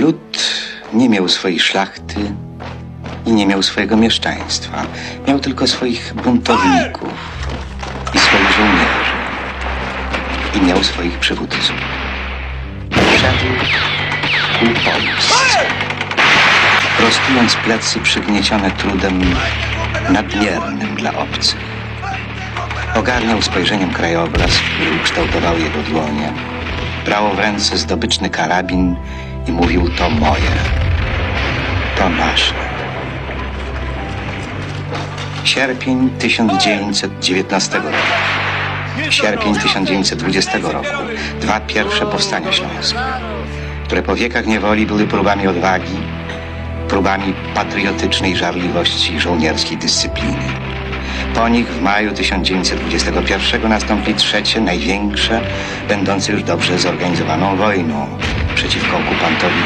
Lud nie miał swojej szlachty i nie miał swojego mieszczaństwa. Miał tylko swoich buntowników i swoich żołnierzy. I miał swoich przywódców. Szedł ku Polsce. Prostując plecy przygniecione trudem nadmiernym dla obcych. Ogarniał spojrzeniem krajobraz, który ukształtował jego dłonie. Brał w ręce zdobyczny karabin i mówił to moje, to nasze. Sierpień 1919 roku. Sierpień 1920 roku. Dwa pierwsze powstania śląskie, które po wiekach niewoli były próbami odwagi, próbami patriotycznej żarliwości i żołnierskiej dyscypliny. Po nich w maju 1921 nastąpi trzecie, największe, będące już dobrze zorganizowaną wojną przeciwko okupantowi